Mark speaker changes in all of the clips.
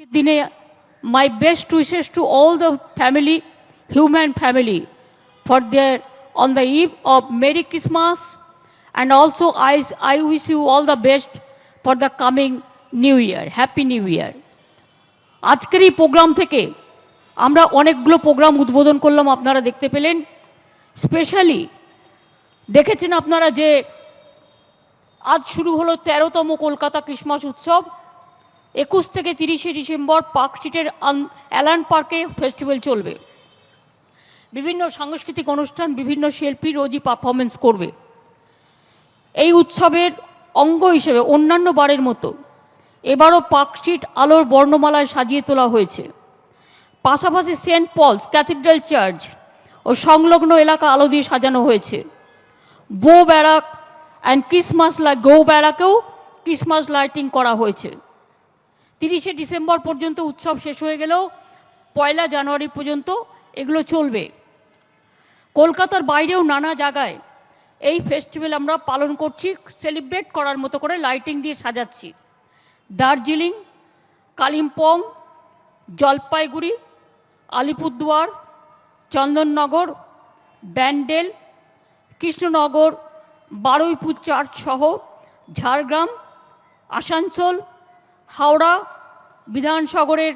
Speaker 1: দিনে my best wishes to all the family human family for their on the eve of merry Christmas and also I I wish you all the best for the coming new year happy new year আজকের এই programme থেকে আমরা অনেকগুলো programme উদ্বোধন করলাম, আপনারা দেখতে পেলেন। স্পেশালি দেখেছেন আপনারা যে আজ শুরু হলো তেরোতম কলকাতা ক্রিসমাস উৎসব। একুশ থেকে তিরিশে ডিসেম্বর পার্ক স্ট্রিটের অ্যালান পার্কে ফেস্টিভ্যাল চলবে। বিভিন্ন সাংস্কৃতিক অনুষ্ঠান, বিভিন্ন শিল্পী রোজই পারফরমেন্স করবে। এই উৎসবের অঙ্গ হিসেবে অন্যান্য বারের মতো এবারও পার্ক স্ট্রিট আলোর বর্ণমালায় সাজিয়ে তোলা হয়েছে। পাশাপাশি সেন্ট পলস ক্যাথিড্রাল চার্চ ও সংলগ্ন এলাকা আলো দিয়ে সাজানো হয়েছে। Bow barrack and Christmas light go ব্যারাকেও Christmas lighting করা হয়েছে। তিরিশে ডিসেম্বর পর্যন্ত উৎসব শেষ হয়ে গেলেও পয়লা জানুয়ারি পর্যন্ত এগুলো চলবে। কলকাতার বাইরেও নানা জায়গায় এই ফেস্টিভ্যাল আমরা পালন করছি সেলিব্রেট করার মতো করে লাইটিং দিয়ে সাজাচ্ছি। দার্জিলিং, কালিম্পং, জলপাইগুড়ি, আলিপুরদুয়ার, চন্দননগর, ব্যান্ডেল, কৃষ্ণনগর, বারুইপুর চার্চ সহ ঝাড়গ্রাম, আসানসোল, হাওড়া বিধানসাগরের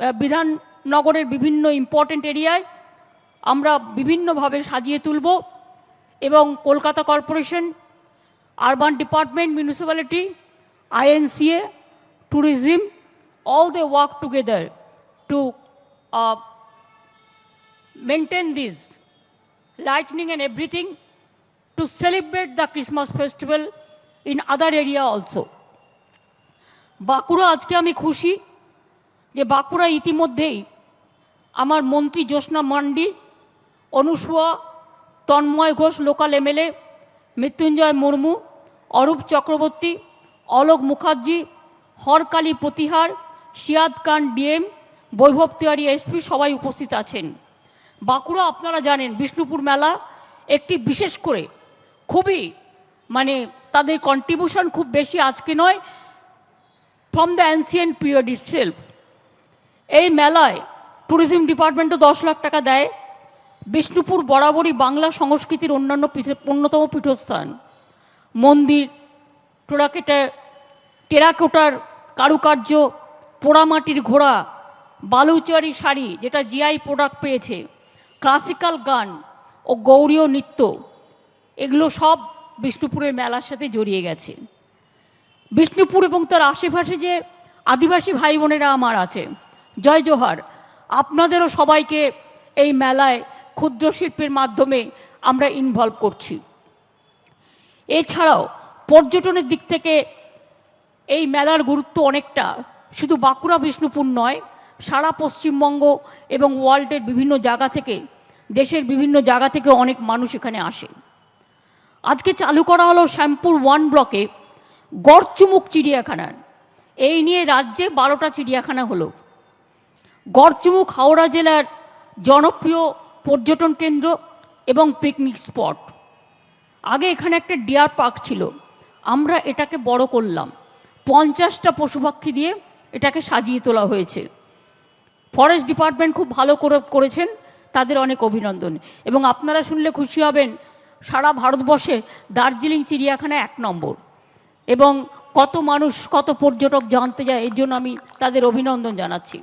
Speaker 1: বিধাননগরের বিভিন্ন ইম্পর্টেন্ট এরিয়ায় আমরা বিভিন্নভাবে সাজিয়ে তুলব এবং Kolkata corporation, urban department municipality INCA tourism all they work together to maintain this lightning and everything to celebrate the Christmas festival in other area also Bankura আজকে আমি খুশি যে বাঁকুড়া ইতিমধ্যেই আমার মন্ত্রী Jyotsna Mandi, Anusuya, Tanmoy Ghosh, local MLA, Mrityunjoy Murmu, Arup Chakraborty, Alok Mukherjee, Harkali Pratihar, Siyad Khan DM, Vaibhav Tiwari SP সবাই উপস্থিত আছেন। বাঁকুড়া আপনারা জানেন, বিষ্ণুপুর মেলা একটি বিশেষ করে খুবই মানে তাদের কন্ট্রিবিউশন খুব বেশি আজকে নয় from the ancient period itself এই মেলায় ট্যুরিজম ডিপার্টমেন্টও দশ লাখ টাকা দেয়। বিষ্ণুপুর, বরাবরই বাংলা সংস্কৃতির অন্যান্য অন্যতম পীঠস্থান। মন্দির টোরাকেটা টেরাকোটার কারুকার্য, পোড়ামাটির ঘোড়া, বালুচরি শাড়ি, যেটা জিআই প্রোডাক্ট পেয়েছে ক্লাসিক্যাল গান ও গৌরীয় নৃত্য, এগুলো সব বিষ্ণুপুরের মেলার সাথে জড়িয়ে গেছে। বিষ্ণুপুর এবং তার আশেপাশে যে আদিবাসী ভাই বোনেরা আমার আছে, জয় জোহার, আপনাদেরও সবাইকে এই মেলায় ক্ষুদ্র শিল্পের মাধ্যমে আমরা ইনভলভ করছি। এছাড়াও পর্যটনের দিক থেকে এই মেলার গুরুত্ব অনেকটা, শুধু বাঁকুড়া, বিষ্ণুপুর নয়, সারা পশ্চিমবঙ্গ এবং ওয়ার্ল্ডের বিভিন্ন জায়গা থেকে, দেশের বিভিন্ন জায়গা থেকে অনেক মানুষ এখানে আসে। আজকে চালু করা হলো শ্যামপুর ওয়ান ব্লকে গড়চুমুক চিড়িয়াখানার। এই নিয়ে রাজ্যে বারোটা চিড়িয়াখানা হলো। গড়চুমুক হাওড়া জেলার জনপ্রিয় পর্যটন কেন্দ্র এবং পিকনিক স্পট আগে এখানে একটা ডিয়ার পার্ক ছিল। আমরা এটাকে বড় করলাম। পঞ্চাশটা পশু পাখি দিয়ে এটাকে সাজিয়ে তোলা হয়েছে। ফরেস্ট ডিপার্টমেন্ট খুব ভালো করে করেছেন, তাদের অনেক অভিনন্দন। এবং আপনারা শুনলে খুশি হবেন, সারা ভারতবর্ষে দার্জিলিং চিড়িয়াখানা এক নম্বর। এবং কত মানুষ কত পর্যটক জানতে যায় এর জন্য আমি তাদের অভিনন্দন জানাচ্ছি।